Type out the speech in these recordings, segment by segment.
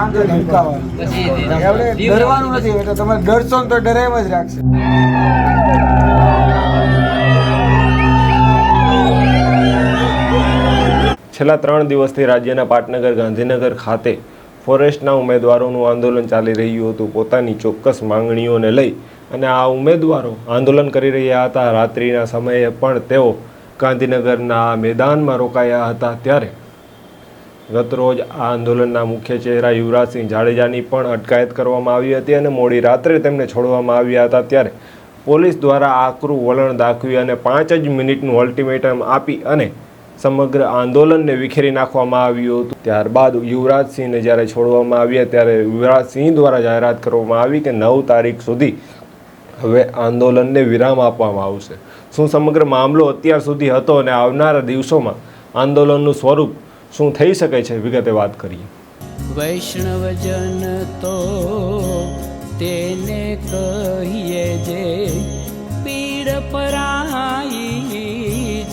આપણે ડરવાનું નથી એટલે તમે ડરશો ને તો ડરે એમ જ રાખશે. છેલ્લા ત્રણ દિવસથી રાજ્યના પાટનગર ગાંધીનગર ખાતે ફોરેસ્ટના ઉમેદવારોનું આંદોલન ચાલી રહ્યું હતું. પોતાની ચોક્કસ માંગણીઓને લઈ અને આ ઉમેદવારો આંદોલન કરી રહ્યા હતા. રાત્રિના સમયે પણ તેઓ ગાંધીનગરના મેદાનમાં રોકાયા હતા. ત્યારે ગતરોજ આ આંદોલનના મુખ્ય ચહેરા યુવરાજસિંહ જાડેજાની પણ અટકાયત કરવામાં આવી હતી અને મોડી રાત્રે તેમને છોડવામાં આવ્યા હતા ત્યારે પોલીસ દ્વારા આકરું વલણ દાખવી અને પાંચ જ મિનિટનું અલ્ટિમેટમ આપી અને સમગ્ર આંદોલનને વિખેરી નાખવામાં આવ્યું હતું. ત્યારબાદ યુવરાજસિંહને જ્યારે છોડવામાં આવ્યા ત્યારે યુવરાજસિંહ દ્વારા જાહેરાત કરવામાં આવી કે નવ તારીખ સુધી હવે આંદોલનને વિરામ આપવામાં આવશે. શું સમગ્ર મામલો અત્યાર સુધી હતો અને આવનારા દિવસોમાં આંદોલનનું સ્વરૂપ શું થઈ શકે છે? વિગતે વાત કરીએ. વૈષ્ણવજન તો તેને કહીએ જે પીડ પરાઈ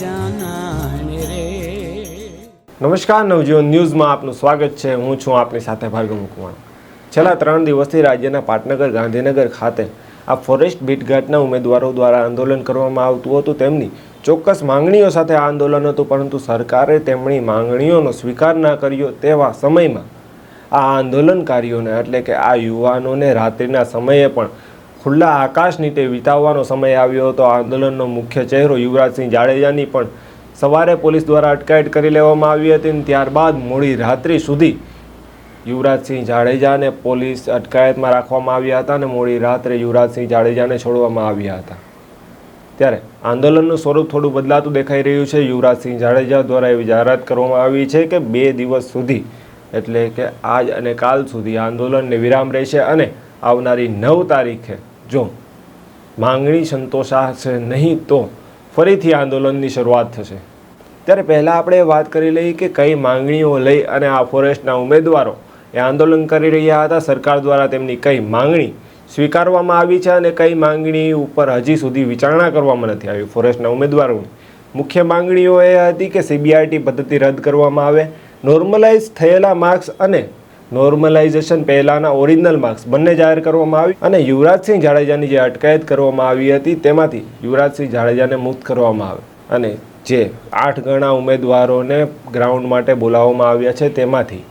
જાનાને રે. નમસ્કાર નવજીવન ન્યૂઝમાં આપનું સ્વાગત છે. હું છું આપની સાથે ભાર્ગવ મુકવાણા છેલ્લા ત્રણ દિવસથી રાજ્યના પાટનગર ગાંધીનગર ખાતે આ ફોરેસ્ટ ભીટઘાટના ઉમેદવારો દ્વારા આંદોલન કરવામાં આવતું હતું. તેમની ચોક્કસ માંગણીઓ સાથે આ આંદોલન હતું, પરંતુ સરકારે તેમની માંગણીઓનો સ્વીકાર ના કર્યો તેવા સમયમાં આ આંદોલનકારીઓને, એટલે કે આ યુવાનોને રાત્રિના સમયે પણ ખુલ્લા આકાશ નીચે વિતાવવાનો સમય આવ્યો હતો. આંદોલનનો મુખ્ય ચહેરો યુવરાજસિંહ જાડેજાની પણ સવારે પોલીસ દ્વારા અટકાયત કરી લેવામાં આવી હતી અને ત્યારબાદ મોડી રાત્રિ સુધી યુવરાજસિંહ જાડેજાને પોલીસ અટકાયતમાં રાખવામાં આવ્યા હતા અને મોડી રાત્રે યુવરાજસિંહ જાડેજાને છોડવામાં આવ્યા હતા. ત્યારે આંદોલનનું સ્વરૂપ થોડું બદલાતું દેખાઈ રહ્યું છે. યુવરાજસિંહ જાડેજા દ્વારા એવી જાહેરાત કરવામાં આવી છે કે બે દિવસ સુધી, એટલે કે આજ અને કાલ સુધી આંદોલનને વિરામ રહેશે અને આવનારી નવ તારીખે જો માંગણી સંતોષાશે નહીં તો ફરીથી આંદોલનની શરૂઆત થશે. ત્યારે પહેલાં આપણે વાત કરી લઈએ કે કઈ માંગણીઓ લઈ અને આ ફોરેસ્ટના ઉમેદવારો એ આંદોલન કરી રહ્યા હતા. સરકાર દ્વારા તેમની કઈ માંગણી સ્વીકારવામાં આવી છે અને કઈ માંગણી ઉપર હજી સુધી વિચારણા કરવામાં નથી આવી. ફોરેસ્ટના ઉમેદવારોની મુખ્ય માંગણીઓ એ હતી કે સીબીઆરટી પદ્ધતિ રદ કરવામાં આવે. નોર્મલાઇઝ થયેલા માર્ક્સ અને નોર્મલાઇઝેશન પહેલાંના ઓરિજિનલ માર્ક્સ બંને જાહેર કરવામાં આવી અને યુવરાજસિંહ જાડેજાની જે અટકાયત કરવામાં આવી હતી તેમાંથી યુવરાજસિંહ જાડેજાને મુક્ત કરવામાં આવે અને જે આઠ ગણા ઉમેદવારોને ગ્રાઉન્ડ માટે બોલાવવામાં આવ્યા છે તેમાંથી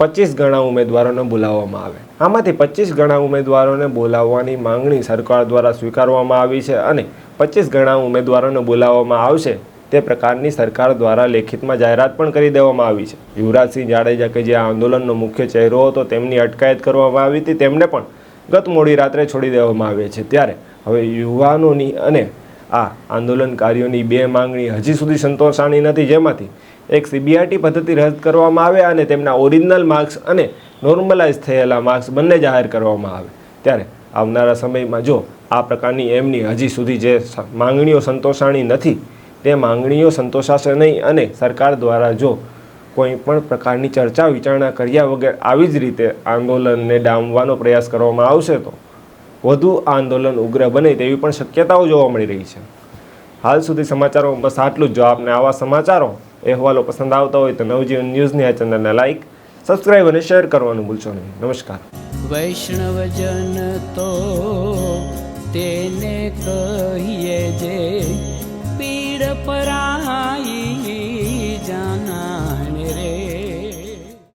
પચીસ ગણા ઉમેદવારોને બોલાવવામાં આવે. આમાંથી પચીસ ગણા ઉમેદવારોને બોલાવવાની માંગણી સરકાર દ્વારા સ્વીકારવામાં આવી છે અને પચીસ ગણા ઉમેદવારોને બોલાવવામાં આવશે તે પ્રકારની સરકાર દ્વારા લેખિતમાં જાહેરાત પણ કરી દેવામાં આવી છે. યુવરાજસિંહ જાડેજા કે જે આંદોલનનો મુખ્ય ચહેરો હતો તેમની અટકાયત કરવામાં આવી હતી, તેમને પણ ગત મોડી રાત્રે છોડી દેવામાં આવે છે. ત્યારે હવે યુવાનોની અને આ આંદોલનકારીઓની બે માંગણી હજી સુધી સંતોષાણી નથી જેમાંથી એક સીબીઆરટી પદ્ધતિ રદ કરવામાં આવે અને તેમના ઓરિજિનલ માર્ક્સ અને નોર્મલાઇઝ થયેલા માર્ક્સ બંને જાહેર કરવામાં આવે. ત્યારે આવનારા સમયમાં જો આ પ્રકારની એમની હજી સુધી જે માંગણીઓ સંતોષાણી નથી, તે માંગણીઓ સંતોષાશે નહીં અને સરકાર દ્વારા જો કોઈ પણ પ્રકારની ચર્ચા વિચારણા કર્યા વગર આવી જ રીતે આંદોલનને ડામવાનો પ્રયાસ કરવામાં આવશે તો વધુ આંદોલન ઉગ્ર બને તેવી પણ શક્યતાઓ જોવા મળી રહી છે. હાલ સુધી સમાચારોમાં બસ આટલું જ. જો આપને આવા સમાચારો, અહેવાલો પસંદ આવતા હોય તો નવજીવન ન્યૂઝની આ ચેનલને લાઇક સબસ્ક્રાઇબ અને શેર કરવાનું ભૂલશો નહીં. નમસ્કાર. વૈષ્ણવજન તો તેને કહીએ